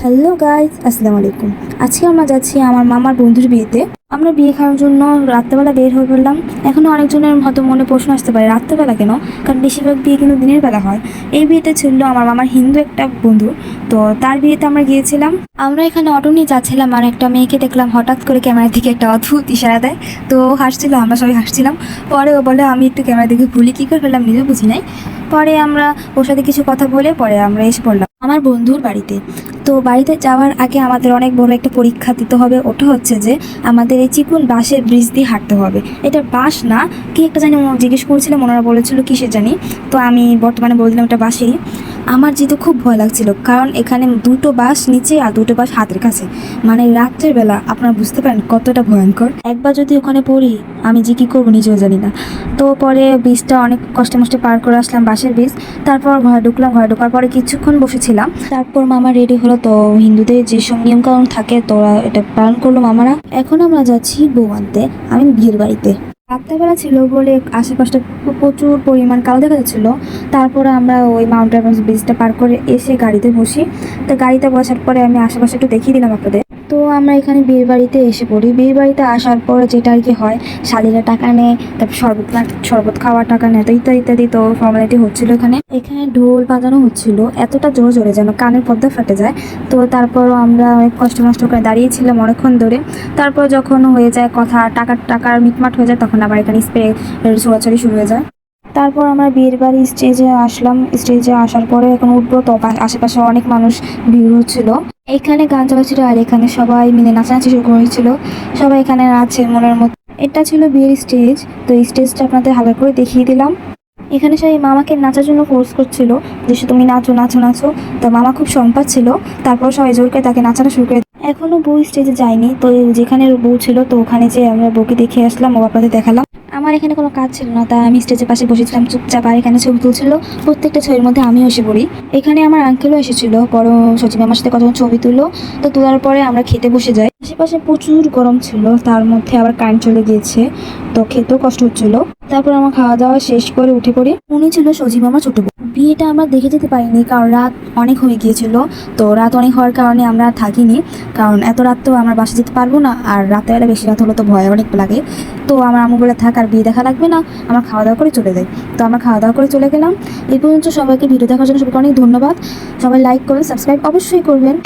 Hello guys আসসালামু আলাইকুম। আজকে আমরা যাচ্ছি আমার মামার বন্ধুর বিয়েতে। আমরা বিয়ে খাওয়ার জন্য রাত্রেবেলা বের হয়ে পড়লাম। এখনও অনেকজনের হয়তো মনে প্রশ্ন আসতে পারে, রাত্রেবেলা কেন? কারণ বেশিরভাগ বিয়ে কিন্তু দিনের বেলা হয়। এই বিয়েতে ছিল আমার মামার হিন্দু একটা বন্ধু। তো তার বিয়েতে আমরা গিয়েছিলাম। আমরা এখানে অটো নিয়ে যাচ্ছিলাম আর একটা মেয়েকে দেখলাম, হঠাৎ করে ক্যামেরার দিকে একটা অদ্ভুত ইশারা দেয়। তো হাসছিল, আমরা সবাই হাসছিলাম। পরে ও বলে, আমি একটু ক্যামেরা দিকে ভুলি কী করে ফেললাম? নিজে বুঝি নাই। পরে আমরা ওর সাথে কিছু কথা বলে পরে আমরা এসে পড়লাম। আমার বন্ধুর বাড়িতে। তো বাড়িতে যাওয়ার আগে আমাদের অনেক বড় একটা পরীক্ষা দিতে হবে। ওটা হচ্ছে যে আমাদের এই চিকুন বাঁশের ব্রিজ দিয়ে হাঁটতে হবে। এটা বাঁশ না, কি একটা জানি জিজ্ঞেস করছিলাম ওনারা বলেছিল কিসে জানি? তো আমি বর্তমানে বলছিলাম এটা বাঁশেরই। আমার যেতে খুব ভয় লাগছিল, কারণ এখানে দুটো বাস নিচে আর দুটো বাস হাতের কাছে। মানে রাত্রের বেলা, আপনারা বুঝতে পারেন কতটা ভয়ঙ্কর। একবার যদি ওখানে পড়ি, আমি যে কী করব নিজেও জানি না। তো পরে বীজটা অনেক কষ্টে মষ্টে পার করে আসলাম বাসের বীজ তারপর ঘরে ঢুকলাম, ঘরে ঢোকার পরে কিছুক্ষণ বসেছিলাম। তারপর মামা রেডি হলো, তো হিন্দুদের যেসব নিয়মকানুন থাকে, তোরা এটা পালন করল মামারা। এখন আমরা যাচ্ছি বউ আনতে আমি বিয়ের বাড়িতে। রাত্রেবেলা ছিল বলে আশেপাশটা প্রচুর পরিমাণ কালো দেখা যাচ্ছিল। তারপরে আমরা ওই মাউন্ট এভারেস্ট ব্রিজটা পার করে এসে গাড়িতে বসি। তো গাড়িতে বসার পরে আমি আশেপাশে একটু দেখিয়ে দিলাম আপনাদের। তো আমরা এখানে বিয়ের বাড়িতে এসে পড়ি। বিয়ের বাড়িতে আসার পর যেটা আর কি হয়, শালিরা টাকা নেয়, তারপর শরবত শরবত খাওয়ার টাকা নেয়, তো ইত্যাদি ইত্যাদি, তো ফর্মালিটি হচ্ছিল এখানে। এখানে ঢোল বাজানো হচ্ছিল, এতটা জোরে জোরে যেন কানের পর্দা ফেটে যায়। তো তারপরও আমরা অনেক কষ্ট মষ্ট করে দাঁড়িয়েছিলাম অনেকক্ষণ ধরে। তারপর যখন হয়ে যায় কথা টাকার টাকার মিটমাট হয়ে যায়, তখন আবার এখানে স্প্রে ছোড়াছড়ি শুরু হয়ে যায়। তারপর আমরা বিয়ের বাড়ি স্টেজে আসলাম। স্টেজে আসার পরে এখন উঠবো, তো আশেপাশে অনেক মানুষ, ভিড় হচ্ছিল। এখানে গান চালাচ্ছিল আর এখানে সবাই মিলে নাচানাচি শুরু করেছিল। সবাই এখানে নাচে মনের মতো এটা ছিল বিয়ের স্টেজ। তো এই স্টেজটা আপনাদের হালকা করে দেখিয়ে দিলাম। এখানে সবাই মামাকে নাচার জন্য ফোর্স করছিল। যে সে তুমি নাচো নাচো নাচো। তো মামা খুব সম্পাদ ছিল। তারপর সবাই জোর করে তাকে নাচানো শুরু করে এখনও বউ স্টেজে যায়নি। তো যেখানে বউ ছিল, তো ওখানে যে আমরা বউকে দেখে আসলাম ও আপনাদের দেখালাম। আমার এখানে কোনো কাজ ছিল না তাই আমি স্টেজের পাশে বসেছিলাম, চুপচাপ, আর এখানে ছবি তুলছিল। প্রত্যেকটা ছবির মধ্যে আমিও এসে পড়ি। এখানে আমার আঙ্কেলও এসেছিল, বড় সচিব আমার সাথে কতক্ষণ ছবি তুললো, তো তোলার পরে আমরা খেতে বসে যাই। আশেপাশে প্রচুর গরম ছিল, তার মধ্যে আবার কারেন্ট চলে গিয়েছে, তো খেতেও কষ্ট হচ্ছিল। তারপর আমার খাওয়া দাওয়া শেষ করে উঠে পড়ি। উনি ছিল সজীব আমার ছোট বোন বিয়েটা আমরা দেখে যেতে পারিনি, কারণ রাত অনেক হয়ে গিয়েছিল, তো রাত অনেক হওয়ার কারণে আমরা থাকিনি, কারণ এত রাত তো আমরা বাসে যেতে পারব না, আর রাতেবেলা বেশি রাত হলে তো ভয় অনেক লাগে। তো আমার আম্মু বলে, থাক, আর বিয়ে দেখা লাগবে না, আমার খাওয়া দাওয়া করে চলে যাই। তো আমরা খাওয়া দাওয়া করে চলে গেলাম। এই পর্যন্ত সবাইকে ভিডিও দেখার জন্য সবাইকে অনেক ধন্যবাদ। সবাই লাইক করবেন সাবস্ক্রাইব অবশ্যই করবেন।